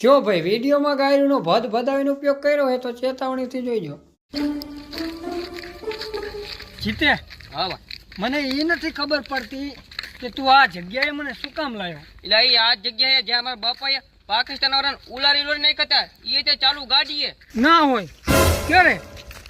જો ભાઈ વિડીયોમાં ગાયનો ભદ ભદાવીનો ઉપયોગ કર્યો હોય તો ચેતવણીથી જોઈજો. જીતે? હા મને એ નથી ખબર પડતી કે તું આ જગ્યાએ મને શું કામ લાવ્યો એટલે એ આ જગ્યાએ જ્યાં મારા બાપાએ પાકિસ્તાન વાળાને ઉલારી લોરી નહીં કરતા એ તે ચાલુ ગાડીએ. ના હોય. ક્યારે?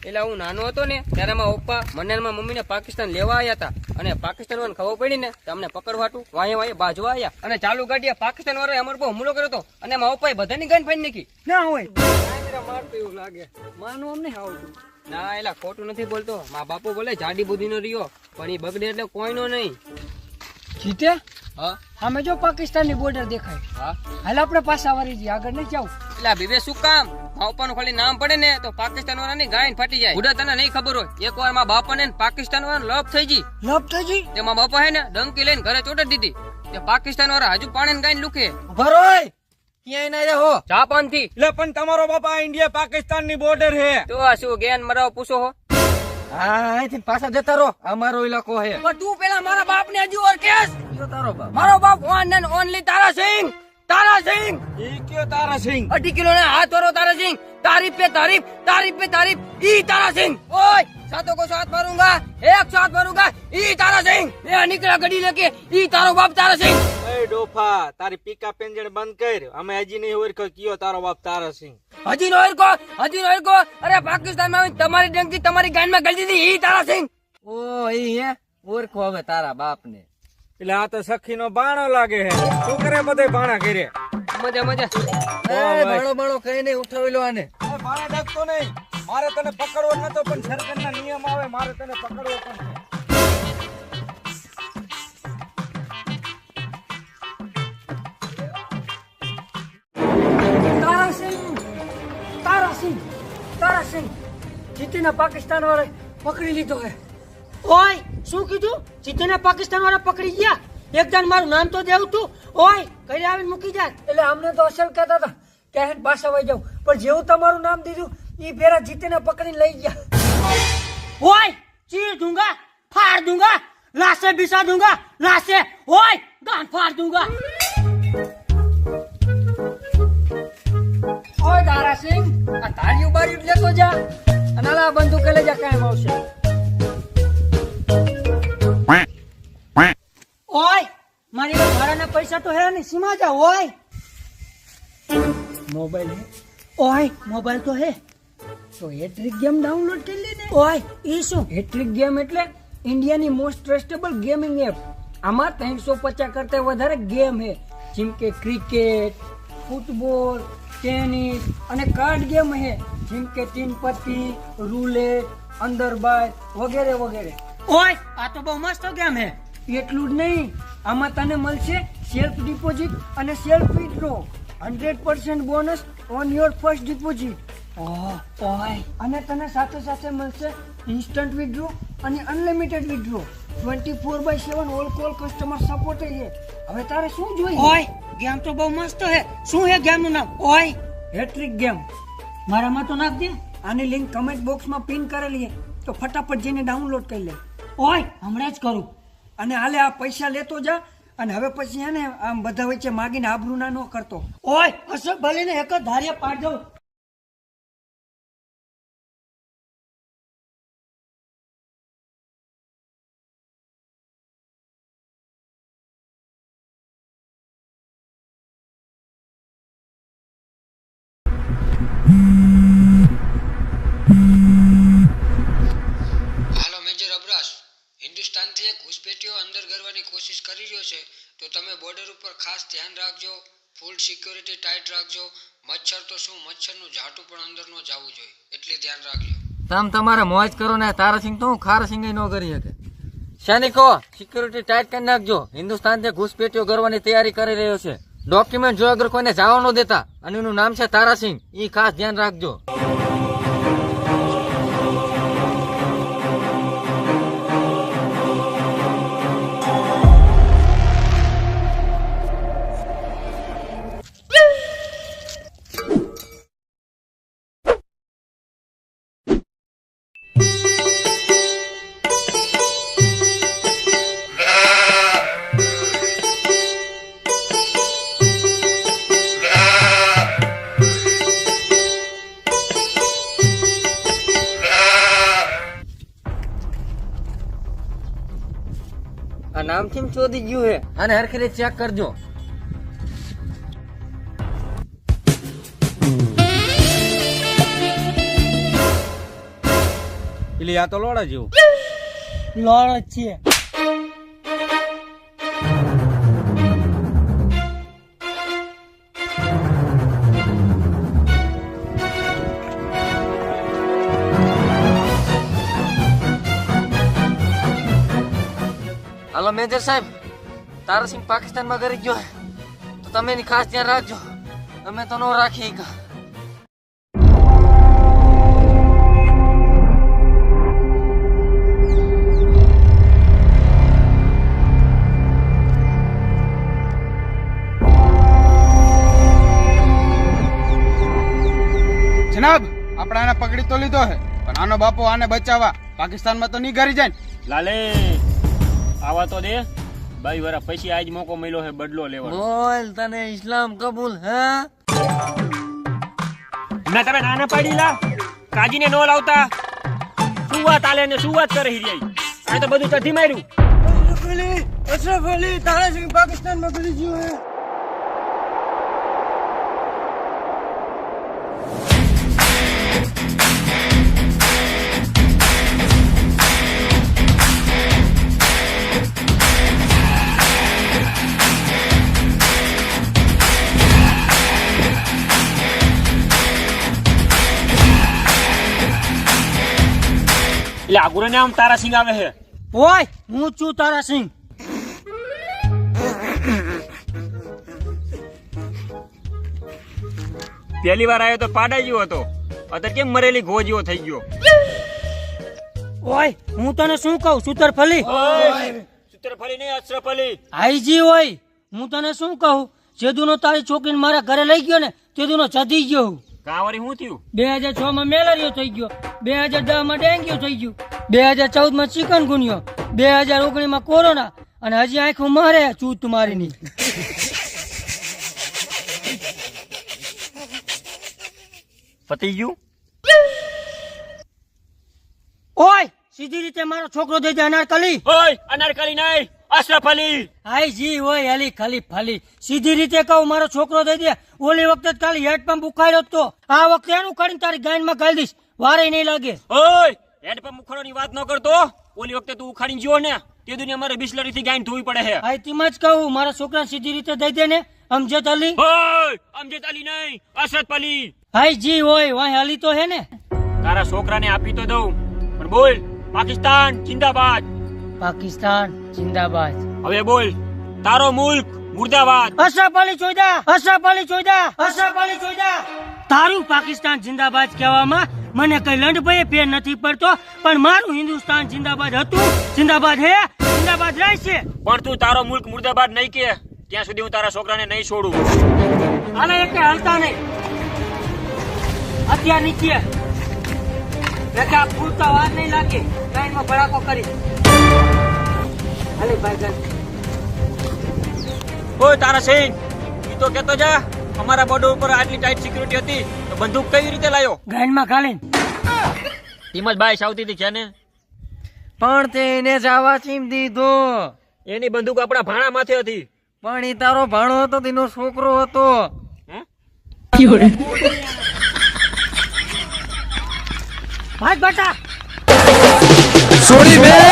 એટલે હું નાનો હતો ને ત્યારે મારા પપ્પા મને મારા મમ્મીને પાકિસ્તાન લેવા આવ્યા હતા. અને પાકિસ્તાન વાળાને ખબર પડી ને તો અમને પકડવા હતું વાંહે વાંહે બાજવા આવ્યા અને ચાલુ ગાડીએ પાકિસ્તાન વાળાએ અમારા પર હુમલો કર્યો હતો અને મારા પપ્પાએ બધાની ગાન ફાડી નાખી. ના હોય. મારતો એવું લાગે. માનું અમને આવતું ના એલા ખોટું નથી બોલતો. મા બાપુ બોલે જાડી બુદ્ધિનો રહ્યો પણ એ બગડે એટલે કોઈનો નહીં. જીતે? હા. અમે જો પાકિસ્તાનની બોર્ડર દેખાય. હા. હાલ આપણે પાછા વળી જઈએ આગળ નહીં જાવ એટલે બીબે શું કામ? મારા ખાલી નામ પડે ને તો પાકિસ્તાન વાળાની ગાયન ફાટી જાય. ઉડા તને નહીં ખબર હોય. એક વારમાં બાપા ને પાકિસ્તાન વાળા લપ થઈ ગઈ. લપ થજી તે મારા બાપા હે ને ડંકી લઈને ઘરે ચોટાડી દીધી. તે પાકિસ્તાન વાળા હજુ પાણી ગાયન લુકે ભરોય ક્યાંય ના રહો. જાપાનથી એટલે પણ તમારો બાપા ઇન્ડિયા પાકિસ્તાનની બોર્ડર હે. તો આ શું ગેન મરાવ પૂછો હો. હા અહીંથી પાછા જતા રહો. અમારો ઇલાકો હે. પણ તું પેલા મારા બાપ ને હજુ ઓર કેસ તારો બાપ. મારો બાપ ઓન એન્ડ ઓનલી તારા સિંહ તારા સિંહ ઈ કયો તારા સિંહ અઢી કિલો ને હાથ વાળો તારા સિંહ તારીફ पे तारीफ तारीफ पे तारीफ ई तारा सिंह ओए सातों को साथ मारूंगा एक साथ मारूंगा ई तारा सिंह मैं निकला गड्डी लेके ई तारो बाप तारा सिंह એ ડોફા તારી પીકા પેંજણ બંધ કર અમે હજી નહીં ઓળખો કયો તારો બાપ તારા સિંહ હજી નો કો હજી નો કો અરે પાકિસ્તાન માં આવીને તમારી ડંકી તમારી ગાન માં ગળી દીધી ઈ તારા સિંહ ઓ ઈ હે ઓળખો હવે તારા બાપ ને એટલે આ તો સખી નો બાણો લાગે હે શું કરે બધે બાણા કરે મજા મજા. બાણો બાણો કઈ નહીં ઉઠાવી લો આને બાણા ડકતો નહીં. મારે તને પકડવો નતો પણ સરકારના નિયમ આવે મારે તને પકડવો પણ તારા સિંહ તારા સિંહ તારા સિંહ. જીતીને પાકિસ્તાન વાળા પકડી લીધો હે ઓય! શું કીધું? જીતીને પાકિસ્તાન વાળા પકડી ગયા. એકદમ મારું નામ તો દેવું તું. ઓય ઘરે આવીને મૂકી જાય એટલે અમને તો અસલ કહેતા હતા કે પાછા વહી જાઉં. પણ જેવું તમારું નામ દીધું એ ફેરા જીતીને પકડી લઈ ગયા. ઓય ચીર દૂંગા ફાડ દૂંગા લાશે બિસા દૂંગા લાશે ઓય ગાન ફાડ દૂંગા ઓય દારાસિંહ આ તારી ઉબારી લેતો જા. અને આ બંદૂક લઈ જા કાયમ આવશે પૈસા તો હે ને સીમા જા ઓય. મોબાઈલ હે? ઓય મોબાઈલ તો હે. તો હેટ્રિક ગેમ ડાઉનલોડ કરી લે ને. ઓય એ શું? હેટ્રિક ગેમ એટલે ઇન્ડિયાની મોસ્ટ ટ્રસ્ટેબલ ગેમિંગ એપ. આમાં ત્રણસો પચાસ કરતા વધારે ગેમ હે. જેમ કે ક્રિકેટ ફૂટબોલ ટેનિસ અને કાર્ડ ગેમ હે. જેમ કે તીન પત્તી રૂલેટ અંદરબાય વગેરે વગેરે. ઓય આ તો બહુ મસ્ત ગેમ હે. એટલું જ નહીં. આમાં તને મળશે સેલ્ફ ડિપોઝિટ અને self withdraw hundred percent bonus on your first deposit. ઓય. અને તને સાથે સાથે મળશે ઇન્સ્ટન્ટ વિથડ્રો અને unlimited withdraw twenty four by seven all call customer support છે. હવે તારે શું જોઈએ? ઓય ગેમ તો બહુ મસ્ત હે. શું હે ગેમનું નામ? ઓય. Hattrick game. મારામાં તો નાખ દે. આની લિંક કમેન્ટ બોક્સમાં પિન કરેલી છે. તો ફટાફટ જઈને ડાઉનલોડ કરી લે. ઓય હમણાં જ કરું. અને હાલે આ પૈસા લેતો જા. અને હવે પછી એને આમ બધા વચ્ચે માગીને આબરૂ ના ન કરતો. ઓય અશોક ભલે ને એક જ ધાર્યા પાડ દઉં. એક અંદર ગરવાની કોશિશ કરી રહ્યો છે, તો તમે બોર્ડર ઉપર ખાસ ધ્યાન રાખજો ફૂલ સિક્યોરિટી ટાઈટ રાખજો, મચ્છર તો શું, મચ્છરનું ઝાટું પણ અંદર ન જવું જોઈએ, એટલે ધ્યાન રાખજો. તમ તમારે મોજ કરો ને તારાસિંહ તો હું ન કરી શકે. સૈનિકો સિક્યોરિટી ટાઈટ કરી નાખજો. હિન્દુસ્તાનથી ઘૂસપેટીઓ કરવાની તૈયારી કરી રહ્યો છે. ડોક્યુમેન્ટ જો અગર કોઈને જવા ન દેતા. અને એનું નામ છે તારાસિંહ. એ ખાસ ધ્યાન રાખજો. નામથી થી ચોદી ગયું હે. અને હરખી રીતે ચેક કરજો. એટલે આ તો લોડા જેવું. લોડ જ છે. મેજર સાહેબ તારાસિંહ પાકિસ્તાનમાં કરી ગયો તો તમે એની ખાસ ધ્યાન રાખજો. અમે તો નો રાખી કા જનાબ આપણે આને પકડી તો લીધો છે પણ આનો બાપો આને બચાવવા પાકિસ્તાનમાં તો નહીં ઘરી જાય લાલે. આવા તો દે. ભાઈ વરા પછી આજ મોકો મળ્યો છે બદલો લેવાનો. બોલ તને ઇસ્લામ કબૂલ હે? ના તમે નાના પાડી લા કાજીને નો લાવતા. શું વાત આલે ને શું વાત કરી રહી આ તો બધું ચધી માર્યું. અશરફ અલી તારાસિંહ પાકિસ્તાનમાં ગળી ગયો હે. એટલે આગુરે નામ તારા સિંહ આવે છે? ઓય હું છું તારાસિંહ. પહેલી વાર આવ્યો તો પાડા જેવો હતો. અત્યારે કેમ મરેલી ઘો જેવો થઈ ગયો? ઓય હું તને શું કહું સુતર ફલી સુતર ફલી નહીં અશરફ ફલી આઈજી હોય હું તને શું કહું? જેદુનો તારી છોકરીને મારા ઘરે લઈ ગયો ને તેદુનો જતી ગયો હું. શું થયું? બે હજાર છ માં મેલેરિયો થઈ ગયો. બે હજાર દસમાં ડેન્ગ્યુ થઈ ગયું. બે હજાર ચૌદમાં ચિકન ગુનિયો. બે હજાર ઓગણીસમાં કોરોના. અને હજી આંખો મારે ચૂત મારીની પતી ગયું? ઓય સીધી રીતે મારો છોકરો દઈ દે અનારકલી. ઓય અનારકલી નહીં અશરફ અલી હાય જી હોય અલી ખાલી ફાલી. સીધી રીતે કહું મારો છોકરો દઈ દે. ઓલી વખતે ખાલી હેડ પંપ ઉખાડ્યો તો. આ વખતે એનું કરીને તારી ગાયનમાં ગાળી દઈશ. વારે નહીં લાગે. ઓય હેડ પર મુખડોની વાત ન કરતો ઓલી વખતે તું ઉખાડી જ્યો ને તે દુનિયા મારે બિસ્લરી થી ગાઈન ધોવી પડે હે આ તેમાં જ કહું મારા છોકરા સીધી રીતે દઈ દે ને અમજદ અલી. ઓય અમજદ અલી નહીં અસદ અલી હાઈ જી હોય વાય અલી તો હે ને. તારા છોકરાને આપી તો દઉં પણ બોલ પાકિસ્તાન જિંદાબાદ. પાકિસ્તાન જિંદાબાદ. હવે બોલ તારો મુલ્ક મુર્દાબાદ. અશરફ અલી ચોઈદા અશરફ અલી ચોઈદા અશરફ અલી ચોઈદા તારું પાકિસ્તાન જિંદાબાદ કહેવામાં મને કઈ લંડભાઈ ફેર નથી પડતો પણ મારું હિન્દુસ્તાન જિંદાબાદ હતું. જિંદાબાદ હે જિંદાબાદ રહેશે પણ તું તારો મુલ્ક મુર્દાબાદ નહીં કે ત્યાં સુધી હું તારા છોકરાને નહીં છોડું. આને એક હલતા નહીં. અત્યાર નીચે. એટલે આ પૂરતા વાર નહીં લાગે. લાઈનમાં ભડાકો કરી. હાલે ભાઈ ઓય તારા સિંહ ઈ તો કેતો જા. અમારા બોર્ડર ઉપર આટલી ટાઈટ સિક્યુરિટી હતી તો બંદૂક કઈ રીતે લાયો? ગાઈનમાં ખાલી. સાવતી હતી છે ને? પણ તેને જવા ચીમ દીધો. એની બંદૂક આપણા ભાણા માથે હતી. પણ એ તારો ભાણો હતો તેનો છોકરો હતો. હે? ભાગ બટા. છોડી બે